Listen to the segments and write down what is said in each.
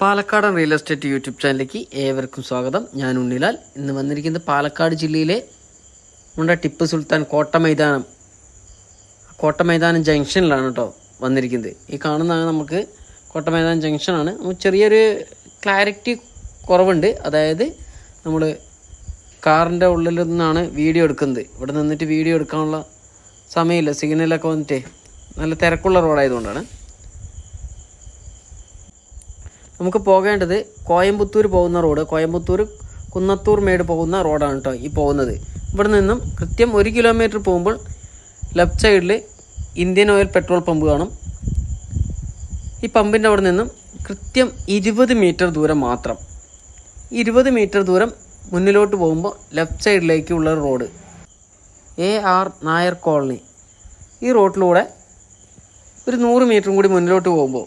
പാലക്കാടൻ real estate YouTube ചാനലിലേക്ക് ഏവർക്കും സ്വാഗതം. ഞാൻ ഉണ്ണിലാൽ. ഇന്ന് വന്നിരിക്കുന്നത് പാലക്കാട് ജില്ലയിലെ നമ്മുടെ ടിപ്പു സുൽത്താൻ കോട്ട മൈതാനം കോട്ട മൈതാനം ജംഗ്ഷനിലാണ് കേട്ടോ വന്നിരിക്കുന്നത്. ഈ കാണുന്നതാണ് നമുക്ക് കോട്ട മൈതാനം ജംഗ്ഷനാണ് ചെറിയൊരു ക്ലാരിറ്റി കുറവുണ്ട്. അതായത് നമ്മൾ കാറിന്റെ ഉള്ളിൽ നിന്നാണ് വീഡിയോ എടുക്കുന്നത്. ഇവിടെ നിന്നിട്ട് വീഡിയോ എടുക്കാനുള്ള സമയമില്ല. സിഗ്നലൊക്കെ വന്നിട്ടേ നല്ല തിരക്കുള്ള റോഡായതുകൊണ്ടാണ്. നമുക്ക് പോകേണ്ടത് കോയമ്പത്തൂർ പോകുന്ന റോഡ് കോയമ്പത്തൂർ കുന്നത്തൂർ മേട് പോകുന്ന റോഡാണ് കേട്ടോ ഈ പോകുന്നത്. ഇവിടെ നിന്നും കൃത്യം ഒരു കിലോമീറ്റർ പോകുമ്പോൾ ലെഫ്റ്റ് സൈഡിൽ ഇന്ത്യൻ ഓയിൽ പെട്രോൾ പമ്പ് കാണും. ഈ പമ്പിന്റെ അവിടെ നിന്നും കൃത്യം ഇരുപത് മീറ്റർ ദൂരം മാത്രം. ഇരുപത് മീറ്റർ ദൂരം മുന്നിലോട്ട് പോകുമ്പോൾ left സൈഡിലേക്കുള്ള road. A R Nair colony. ഈ റോഡിലൂടെ ഒരു നൂറ് മീറ്ററും കൂടി മുന്നിലോട്ട് പോകുമ്പോൾ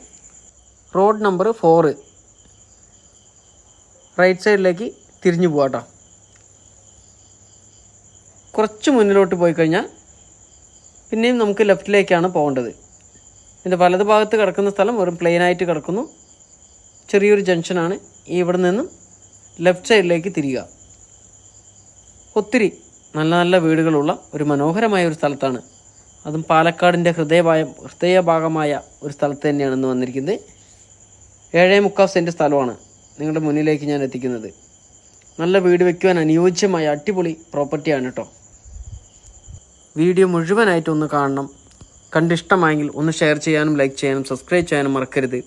റോഡ് നമ്പർ ഫോറ്. റൈറ്റ് സൈഡിലേക്ക് തിരിഞ്ഞു കേട്ടോ കുറച്ച് മുന്നിലോട്ട് പോയി കഴിഞ്ഞാൽ പിന്നെയും നമുക്ക് ലെഫ്റ്റിലേക്കാണ് പോകേണ്ടത്. ഇതിന്റെ വലത് ഭാഗത്ത് കിടക്കുന്ന സ്ഥലം വെറും പ്ലെയിൻ ആയിട്ട് കിടക്കുന്നു. ചെറിയൊരു ജംഗ്ഷനാണ്. ഇവിടെ നിന്നും ലെഫ്റ്റ് സൈഡിലേക്ക് തിരിയുക. ഒത്തിരി നല്ല നല്ല വീടുകളുള്ള ഒരു മനോഹരമായ ഒരു സ്ഥലത്താണ്. അതും പാലക്കാടിന്റെ ഹൃദയഭായ ഹൃദയഭാഗമായ ഒരു സ്ഥലത്ത് തന്നെയാണ് ഇന്ന് വന്നിരിക്കുന്നത്. ഏഴേ മുക്കാൽ സെന്റ് സ്ഥലമാണ്. നിങ്ങളുടെ മുന്നിലേക്ക് ഞാൻ എത്തിക്കുന്നത്. നല്ല വീട് വയ്ക്കുവാൻ അനുയോജ്യമായ അടിപൊളി പ്രോപ്പർട്ടിയാണ് കേട്ടോ വീഡിയോ മുഴുവനായിട്ട് ഒന്ന് കാണണം. കണ്ടിഷ്ടമായെങ്കിൽ ഒന്ന് ഷെയർ ചെയ്യാനും ലൈക്ക് ചെയ്യാനും സബ്സ്ക്രൈബ് ചെയ്യാനും മറക്കരുത്.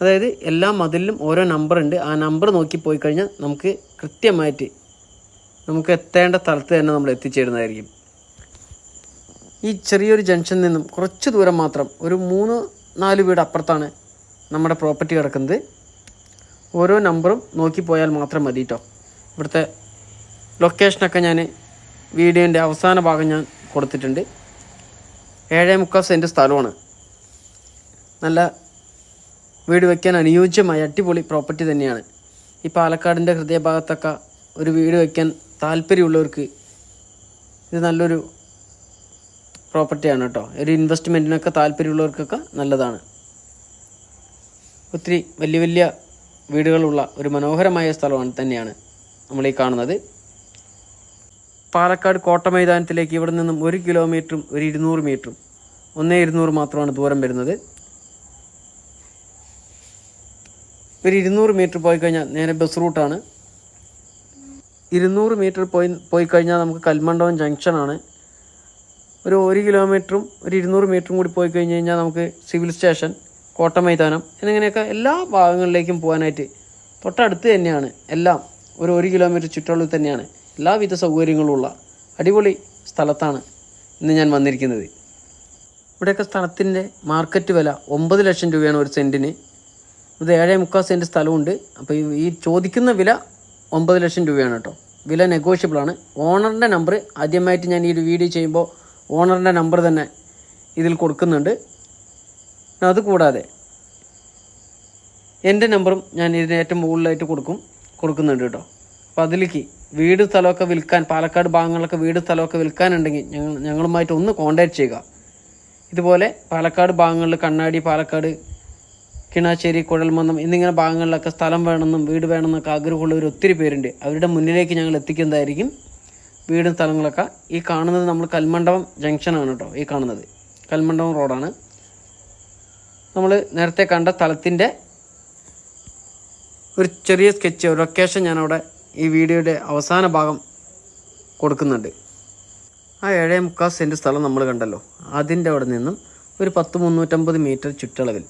അതായത് എല്ലാ മതിലിലും ഓരോ നമ്പർ ഉണ്ട്. ആ നമ്പർ നോക്കി പോയി കഴിഞ്ഞാൽ നമുക്ക് കൃത്യമായിട്ട് നമുക്ക് എത്തേണ്ട സ്ഥലത്ത് തന്നെ നമ്മൾ എത്തിച്ചേരുന്നതായിരിക്കും. ഈ ചെറിയൊരു ജംഗ്ഷനിൽ നിന്നും കുറച്ച് ദൂരം മാത്രം ഒരു മൂന്ന് നാല് വീട് അപ്പുറത്താണ് നമ്മുടെ പ്രോപ്പർട്ടി കിടക്കുന്നത് ഓരോ നമ്പറും നോക്കി പോയാൽ മാത്രം മതി കേട്ടോ ഇവിടുത്തെ ലൊക്കേഷനൊക്കെ ഞാൻ വീഡിയോന്റെ അവസാന ഭാഗം ഞാൻ കൊടുത്തിട്ടുണ്ട്. ഏഴേ മുക്കാൽ സെന്റ് സ്ഥലമാണ്. നല്ല വീട് വയ്ക്കാൻ അനുയോജ്യമായ അടിപൊളി പ്രോപ്പർട്ടി തന്നെയാണ്. ഈ പാലക്കാടിന്റെ ഹൃദയഭാഗത്തൊക്കെ ഒരു വീട് വയ്ക്കാൻ താല്പര്യമുള്ളവർക്ക് ഇത് നല്ലൊരു പ്രോപ്പർട്ടിയാണ് കേട്ടോ ഒരു ഇൻവെസ്റ്റ്മെന്റിനൊക്കെ താല്പര്യമുള്ളവർക്കൊക്കെ നല്ലതാണ്. ഒത്തിരി വലിയ വലിയ വീടുകളുള്ള ഒരു മനോഹരമായ സ്ഥലമാണ് തന്നെയാണ് നമ്മൾ ഈ കാണുന്നത്. പാലക്കാട് കോട്ട മൈതാനത്തിലേക്ക് ഇവിടെ നിന്നും ഒരു കിലോമീറ്ററും ഒരു ഇരുന്നൂറ് മീറ്ററും ഒന്നേ ഇരുന്നൂറ് മാത്രമാണ് ദൂരം വരുന്നത്. ഒരു ഇരുന്നൂറ് മീറ്റർ പോയി കഴിഞ്ഞാൽ നേരെ ബസ് റൂട്ടാണ്. ഇരുന്നൂറ് മീറ്റർ പോയി പോയി കഴിഞ്ഞാൽ നമുക്ക് കൽമണ്ഡപം ജംഗ്ഷനാണ് ഒരു ഒരു കിലോമീറ്ററും ഒരു ഇരുന്നൂറ് മീറ്ററും കൂടി പോയി കഴിഞ്ഞ് കഴിഞ്ഞാൽ നമുക്ക് സിവിൽ സ്റ്റേഷൻ കോട്ട മൈതാനം എന്നിങ്ങനെയൊക്കെ എല്ലാ ഭാഗങ്ങളിലേക്കും പോകാനായിട്ട് തൊട്ടടുത്ത് തന്നെയാണ്. എല്ലാം ഒരു ഒരു കിലോമീറ്റർ ചുറ്റളവിൽ തന്നെയാണ്. എല്ലാവിധ സൗകര്യങ്ങളുള്ള അടിപൊളി സ്ഥലത്താണ് ഇന്ന് ഞാൻ വന്നിരിക്കുന്നത്. ഇവിടെയൊക്കെ സ്ഥലത്തിന്റെ മാർക്കറ്റ് വില ഒമ്പത് ലക്ഷം രൂപയാണ് ഒരു സെന്റിന് ഇത് ഏഴേ മുക്കാൽ സെന്റ് സ്ഥലമുണ്ട്. അപ്പോൾ ഈ ചോദിക്കുന്ന വില ഒമ്പത് ലക്ഷം രൂപയാണ് കേട്ടോ. വില നെഗോഷ്യബിളാണ് ഓണറിന്റെ നമ്പർ ആദ്യമായിട്ട് ഞാൻ ഈ ഒരു വീഡിയോ ചെയ്യുമ്പോൾ ഓണറിന്റെ നമ്പർ തന്നെ ഇതിൽ കൊടുക്കുന്നുണ്ട്. അതുകൂടാതെ എന്റെ നമ്പറും ഞാൻ ഇതിന് ഏറ്റവും മുകളിലായിട്ട് കൊടുക്കും കൊടുക്കുന്നുണ്ട് കേട്ടോ. അപ്പോൾ അതിലേക്ക് വീട് സ്ഥലമൊക്കെ വിൽക്കാൻ പാലക്കാട് ഭാഗങ്ങളിലൊക്കെ വീട് സ്ഥലമൊക്കെ വിൽക്കാനുണ്ടെങ്കിൽ ഞങ്ങൾ ഞങ്ങളുമായിട്ട് ഒന്ന് കോൺടാക്ട് ചെയ്യുക. ഇതുപോലെ പാലക്കാട് ഭാഗങ്ങളിൽ കണ്ണാടി പാലക്കാട് കിണാശ്ശേരി കുഴൽമന്നം എന്നിങ്ങനെ ഭാഗങ്ങളിലൊക്കെ സ്ഥലം വേണമെന്നും വീട് വേണമെന്നൊക്കെ ആഗ്രഹമുള്ളവർ ഒത്തിരി പേരുണ്ട്. അവരുടെ മുന്നിലേക്ക് ഞങ്ങൾ എത്തിക്കുന്നതായിരിക്കും വീടും സ്ഥലങ്ങളൊക്കെ. ഈ കാണുന്നത് നമ്മൾ കൽമണ്ഡപം ജംഗ്ഷനാണ് കേട്ടോ ഈ കാണുന്നത്. കൽമണ്ഡപം റോഡാണ് നമ്മൾ നേരത്തെ കണ്ട സ്ഥലത്തിന്റെ ഒരു ചെറിയ സ്കെച്ച് ഒരു ലൊക്കേഷൻ ഞാനവിടെ ഈ വീഡിയോയുടെ അവസാന ഭാഗം കൊടുക്കുന്നുണ്ട്. ആ ഏഴേ മുക്കാൽ സെന്റ് സ്ഥലം നമ്മൾ കണ്ടല്ലോ. അതിന്റെ അവിടെ നിന്നും ഒരു പത്ത് മുന്നൂറ്റമ്പത് മീറ്റർ ചുറ്റളവിൽ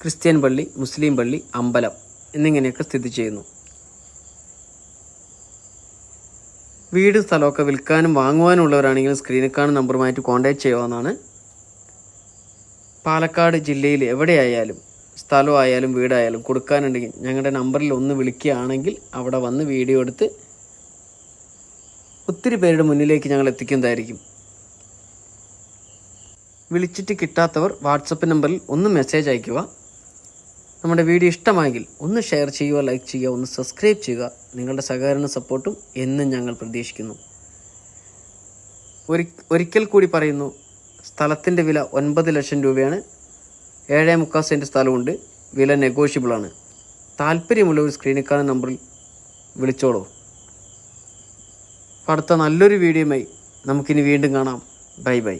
ക്രിസ്ത്യൻ പള്ളി മുസ്ലിം പള്ളി അമ്പലം എന്നിങ്ങനെയൊക്കെ സ്ഥിതി ചെയ്യുന്നു. വീടും സ്ഥലമൊക്കെ വിൽക്കാനും വാങ്ങുവാനുള്ളവരാണെങ്കിൽ സ്ക്രീനിൽ കാണുന്ന നമ്പറുമായിട്ട് കോൺടാക്ട് ചെയ്യാവുന്നതാണ് പാലക്കാട് ജില്ലയിൽ എവിടെയായാലും സ്ഥലമായാലും വീടായാലും കൊടുക്കാനുണ്ടെങ്കിൽ ഞങ്ങളുടെ നമ്പറിൽ ഒന്ന് വിളിക്കുകയാണെങ്കിൽ അവിടെ വന്ന് വീഡിയോ എടുത്ത് ഒത്തിരി പേരുടെ മുന്നിലേക്ക് ഞങ്ങൾ എത്തിക്കുന്നതായിരിക്കും. വിളിച്ചിട്ട് കിട്ടാത്തവർ വാട്സപ്പ് നമ്പറിൽ ഒന്ന് മെസ്സേജ് അയയ്ക്കുക. നമ്മുടെ വീഡിയോ ഇഷ്ടമായെങ്കിൽ ഒന്ന് ഷെയർ ചെയ്യുക ലൈക്ക് ചെയ്യുക ഒന്ന് സബ്സ്ക്രൈബ് ചെയ്യുക. നിങ്ങളുടെ സഹകരണ സപ്പോർട്ടും എന്നും ഞങ്ങൾ പ്രതീക്ഷിക്കുന്നു. ഒരി ഒരിക്കൽ കൂടി പറയുന്നു സ്ഥലത്തിന്റെ വില ഒൻപത് ലക്ഷം രൂപയാണ്. ഏഴേ മുക്കാൽ സെന്റ് സ്ഥലമുണ്ട്. വില നെഗോഷ്യബിളാണ് താല്പര്യമുള്ളവർ സ്ക്രീനിൽ കാണുന്ന നമ്പറിൽ വിളിച്ചോളൂ. അടുത്ത നല്ലൊരു വീഡിയോയുമായി നമുക്കിനി വീണ്ടും കാണാം. Bye bye.